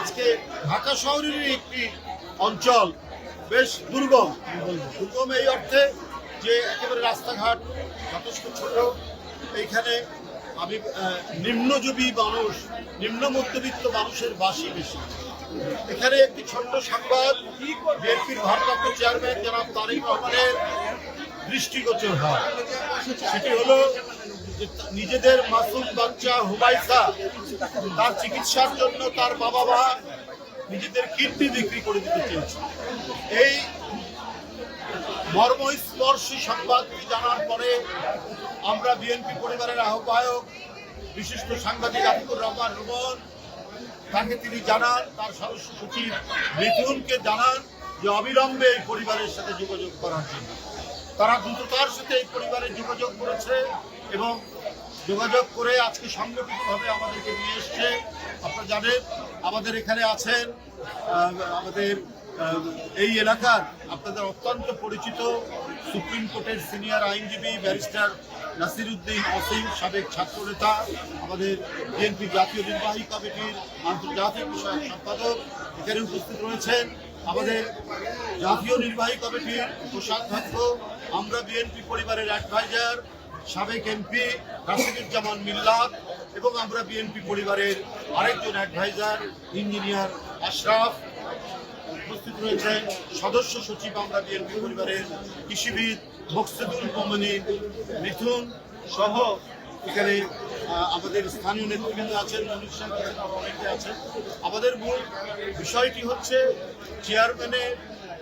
আজকে ঢাকা শহরেরই একটি অঞ্চল বেশ দুর্গম। দুর্গম এই অর্থে যে একেবারে রাস্তাঘাট যথেষ্ট ছোট। এইখানে আমি নিম্নজীবী মানুষ, নিম্ন মধ্যবিত্ত মানুষের বাসি বেশি। এখানে একটি ছোট্ট সংবাদ, বিএনপির ভারপ্রাপ্ত চেয়ারম্যান জনাব তারেক রহমানের দৃষ্টিগোচর হয়। সেটি হলো নিজেদের মাসুম বাচ্চা হুমাইসা তার চিকিৎসার জন্য তার বাবা মা নিজেদের কীর্তি বিক্রি করে দিতে চেয়েছে। এই মর্মস্পর্শী সংবাদটি জানার পরে আমরা বিএনপি পরিবারের আহ্বায়ক, বিশিষ্ট সাংবাদিক আতিকুর রহমান রুমন, তাকে তিনি জানান, তার সদস্য সচিব মিথুনকে জানান যে অবিলম্বে এই পরিবারের সাথে যোগাযোগ করার জন্য। তারা দ্রুততার সাথে এই পরিবারে যোগাযোগ করেছে। এবং যোগাযোগ করে আজকে সংগঠিতভাবে আমাদেরকে নিয়ে এসছে। আপনারা জানেন, আমাদের এখানে আছেন আমাদের এই এলাকার আপনাদের অত্যন্ত পরিচিত সুপ্রিম কোর্টের সিনিয়র আইনজীবী ব্যারিস্টার নাসির উদ্দিন অসীম, সাবেক ছাত্রনেতা, আমাদের বিএনপি জাতীয় নির্বাহী কমিটির আন্তর্জাতিক বিষয়ক সম্পাদক এখানে উপস্থিত রয়েছেন। আমাদের জাতীয় নির্বাহী কমিটির কোষাধ্যক্ষ, আমরা বিএনপি পরিবারের অ্যাডভাইজার সাবেক এমপি রাশিদুজ্জামান মিল্লাত এবং আমরা বিএনপি পরিবারের আরেকজন অ্যাডভাইজার ইঞ্জিনিয়ার আশরাফ উপস্থিত রয়েছেন সদস্য সচিব আমরা বিএনপি পরিবারের কৃষিবিদ মকসুদুল মোমিনিন মিথুন সহ এখানে আমাদের স্থানীয় নেতৃবৃন্দ আছেন অনেকে আছেন। আমাদের মূল বিষয়টি হচ্ছে চেয়ারম্যানের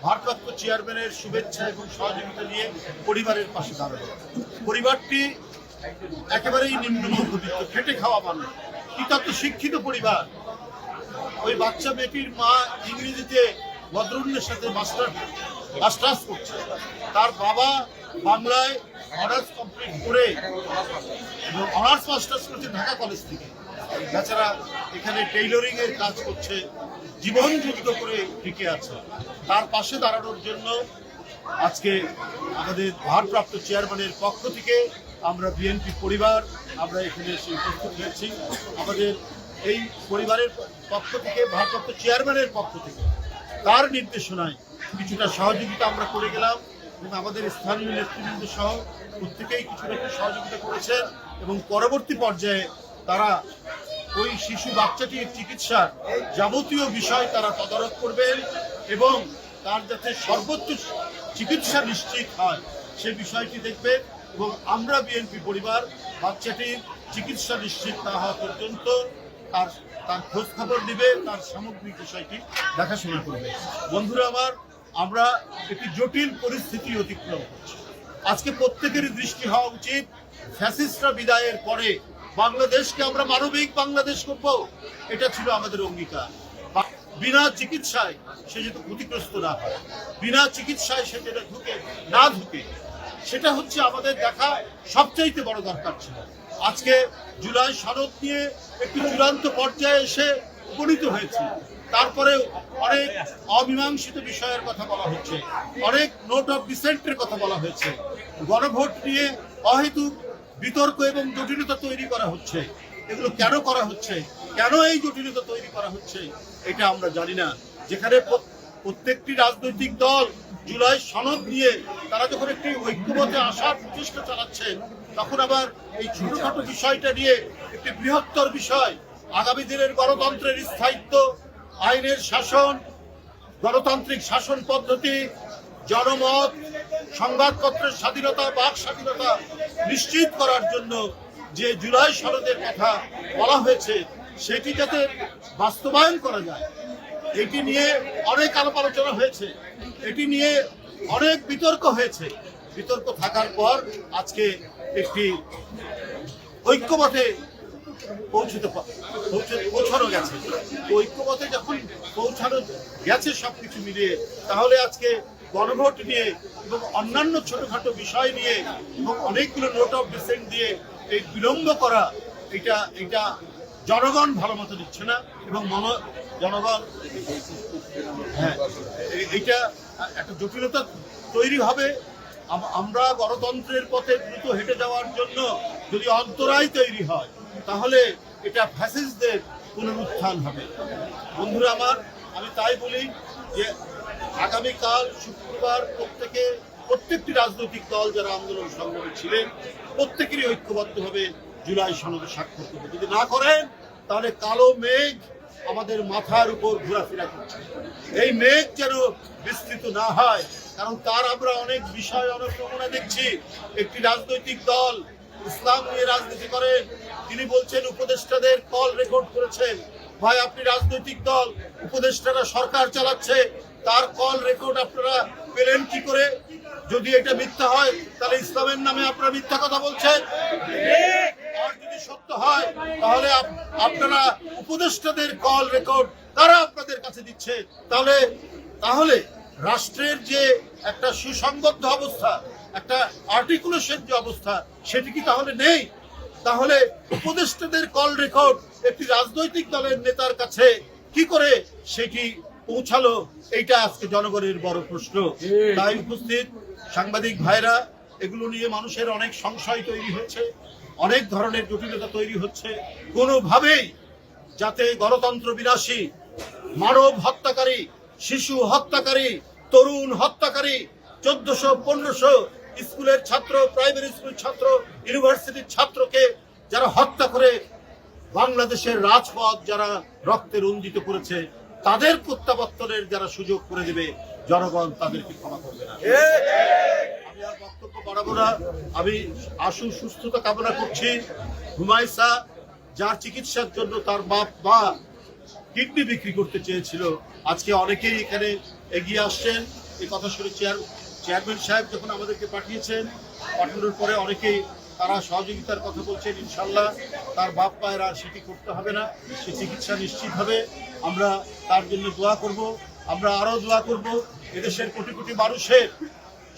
ভারপ্রাপ্ত চেয়ারম্যানের শুভেচ্ছা এবং সহযোগিতা নিয়ে পরিবারের পাশে দাঁড়ানো পরিবারটি একেবারেই নিম্ন মধ্যবিত্ত খেটে খাওয়া মানুষ। তো শিক্ষিত পরিবার। ওই বাচ্চা মেয়েটির মা ইংরেজিতে ভদ্রুণ্যের সাথে মাস্টার মাস্টার্স করছে। তার বাবা বাংলায় অনার্স কমপ্লিট করে অনার্স মাস্টার্স করছে ঢাকা কলেজ থেকে। তাছাড়া এখানে টেইলরিং এর কাজ করছে জীবন যুদ্ধ করে টিকে আছে। তার পাশে দাঁড়ানোর জন্য আজকে আমাদের ভারপ্রাপ্ত চেয়ারম্যানের পক্ষ থেকে আমরা বিএনপি পরিবার, আমরা এখানে এসে উপস্থিত হয়েছি। আমাদের এই পরিবারের পক্ষ থেকে, ভারপ্রাপ্ত চেয়ারম্যানের পক্ষ থেকে তার নির্দেশনায় কিছুটা সহযোগিতা আমরা করে গেলাম এবং আমাদের স্থানীয় নেতৃবৃন্দ সহ প্রত্যেকেই কিছুটা একটু সহযোগিতা করেছেন এবং পরবর্তী পর্যায়ে তারা ওই শিশু বাচ্চাটির চিকিৎসার যাবতীয় বিষয় তারা তদারক করবেন এবং তার যাতে সর্বোচ্চ চিকিৎসা নিশ্চিত হয়, সে বিষয়টি দেখবে এবং আমরা বিএনপি পরিবার বাচ্চাটির চিকিৎসা নিশ্চিত না হওয়া পর্যন্ত তার তার খোঁজ খবর দিবে তার সামগ্রিক বিষয়টি দেখাশোনা করবে। বন্ধুরা আমার, আমরা একটি জটিল পরিস্থিতি অতিক্রম করছি। আজকে প্রত্যেকেরই দৃষ্টি হওয়া উচিত, ফ্যাসিস্টরা বিদায়ের পরে বাংলাদেশকে আমরা মানবিক বাংলাদেশ করব, এটা ছিল আমাদের অঙ্গীকার। বিনা চিকিৎসায় সে যাতে ক্ষতিগ্রস্ত না হয়, বিনা চিকিৎসায় সে যেটা ঢুকে না ঢুকে, সেটা হচ্ছে আমাদের দেখা সবচাইতে বড় দরকার ছিল। আজকে জুলাই সনদ নিয়ে একটি চূড়ান্ত পর্যায়ে এসে উপনীত হয়েছে। তারপরেও অনেক অমীমাংসিত বিষয়ের কথা বলা হচ্ছে, অনেক নোট অফ ডিসেন্টের কথা বলা হয়েছে। গণভোট নিয়ে অহেতুক বিতর্ক এবং জটিলতা তৈরি করা হচ্ছে। এগুলো কেন করা হচ্ছে? কেন এই জটিলতা তৈরি করা হচ্ছে? এটা আমরা জানি না। যেখানে প্রত্যেকটি রাজনৈতিক দল জুলাই সনদ নিয়ে তারা যখন একটি ঐক্যমতে আসার প্রচেষ্টা চালাচ্ছে, তখন আবার এই ছোটখাটো বিষয়টা নিয়ে একটি বৃহত্তর বিষয়, আগামী দিনের গণতন্ত্রের স্থায়িত্ব, আইনের শাসন, গণতান্ত্রিক শাসন পদ্ধতি, জনমত, সংবাদপত্রের স্বাধীনতা, বাক স্বাধীনতা নিশ্চিত করার জন্য যে জুলাই সনদের কথা বলা হয়েছে, সেটি যাতে বাস্তবায়ন করা যায়। এটি নিয়ে অনেক আলাপ আলোচনা হয়েছে। এটি নিয়ে অনেক বিতর্ক হয়েছে। বিতর্ক থাকার পর আজকে একটি ঐক্যমতে পৌঁছতে পৌঁছানো গেছে। ঐক্যমতে যখন পৌঁছানো গেছে সবকিছু মিলিয়ে, তাহলে আজকে গণভোট নিয়ে এবং অন্যান্য ছোটখাটো বিষয় নিয়ে এবং অনেকগুলো নোট অফ ডিসেন্ট দিয়ে এই বিলম্ব করা, এটা এটা জনগণ ভালো মতো দিচ্ছে না এবং মন জনগণ হ্যাঁ এইটা একটা জটিলতা তৈরি হবে। আমরা গণতন্ত্রের পথে দ্রুত হেঁটে যাওয়ার জন্য যদি অন্তরায় তৈরি হয়, তাহলে এটা ফ্যাসিস্টদের পুনরুত্থান হবে। বন্ধুরা আমার, আমি তাই বলি যে আগামীকাল শুক্রবার প্রত্যেকে, প্রত্যেকটি রাজনৈতিক দল যারা আন্দোলন সংগ্রামে ছিলেন, প্রত্যেকেরই ঐক্যবদ্ধভাবে জুলাই সনদে স্বাক্ষর করবে। যদি না করেন, তাহলে কালো মেঘ আমাদের মাথার উপর ঘোরাফেরা করছে। এই মেঘ যেন বিস্তৃত না হয়, কারণ তার আমরা অনেক বিষয়, অনেক নমুনা দেখছি। একটি রাজনৈতিক দল ইসলাম নিয়ে রাজনীতি করে, তিনি বলছেন, উপদেষ্টাদের কল রেকর্ড করেছেন। ভাই, আপনি রাজনৈতিক দল, উপদেষ্টারা সরকার চালাচ্ছে, তার কল রেকর্ড আপনারা পেলেন কি করে? যদি এটা মিথ্যা হয়, তাহলে ইসলামের নামে আপনারা মিথ্যা কথা বলছেন? আর যদি সত্য হয়, তাহলে আপ- আপনারা উপদেষ্টাদের কল রেকর্ড তারা আপনাদের কাছে দিচ্ছে। তাহলে তাহলে রাষ্ট্রের যে একটা সুসংবদ্ধ অবস্থা, একটা আর্টিকুলেশন যে অবস্থা, সেটি কি তাহলে নেই? তাহলে উপদেষ্টাদের কল রেকর্ড একটি রাজনৈতিক দলের নেতার কাছে কি করে সেটি পৌঁছালো এইটা আজকে জনগণের বড় প্রশ্ন। তাই উপস্থিত সাংবাদিক ভাইরা এগুলো নিয়ে মানুষের অনেক সংশয় তৈরি হচ্ছে অনেক ধরনের জটিলতা তৈরি হচ্ছে। কোনোভাবেই যাতে গণতন্ত্র বিনাশী মানব হত্যাকারী শিশু হত্যাকারী তরুণ হত্যাকারী চোদ্দশো পনেরোশো স্কুলের ছাত্র প্রাইমারি স্কুল ছাত্র ইউনিভার্সিটির ছাত্রকে যারা হত্যা করে বাংলাদেশের রাজপথ যারা রক্তে রঞ্জিত করেছে তাদের প্রত্যাবর্তনের যারা সুযোগ করে দেবে জনগণ তাদেরকে ক্ষমা করবে না। আমি আর বক্তব্য বাড়াবো না। আমি আশু সুস্থতা কামনা করছি। হুমায়সা যার চিকিৎসার জন্য তার বাপ মা কিডনি বিক্রি করতে চেয়েছিল আজকে অনেকেই এখানে এগিয়ে আসছেন। এই কথা শুনে চেয়ার চেয়ারম্যান সাহেব যখন আমাদেরকে পাঠিয়েছেন পাঠানোর পরে অনেকেই তারা সহযোগিতার কথা বলছেন ইনশাল্লাহ তার বাপ মায়ের আর সেটি করতে হবে না সে চিকিৎসা নিশ্চিত হবে। আমরা তার জন্য দোয়া করব আমরা আরও দোয়া করব। এদেশের কোটি কোটি মানুষের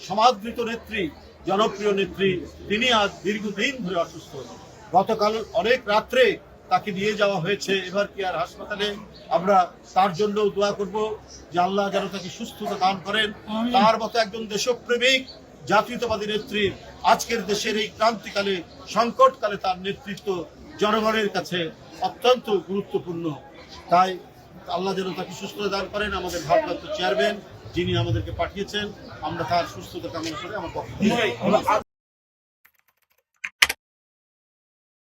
সমাদৃত নেত্রী জনপ্রিয় নেত্রী তিনি আজ দীর্ঘদিন ধরে অসুস্থ। গতকাল অনেক রাত্রে তাকে নিয়ে যাওয়া হয়েছে এবার কি আর হাসপাতালে? আমরা তার জন্য দোয়া করব যে আল্লাহ যেন তাকে সুস্থতা দান করেন। তার মতো একজন দেশপ্রেমিক জাতীয়তাবাদী নেত্রী আজকের দেশের এই ক্রান্তিকালে, সংকটকালে তার নেতৃত্ব জনগণের কাছে অত্যন্ত গুরুত্বপূর্ণ। তাই আল্লাহ যেন তাকে সুস্থতা দান করেন, আমাদের ভারপ্রাপ্ত চেয়ারম্যান যিনি আমাদেরকে পাঠিয়েছেন, আমরা তার সুস্থতা কামনা করে আমার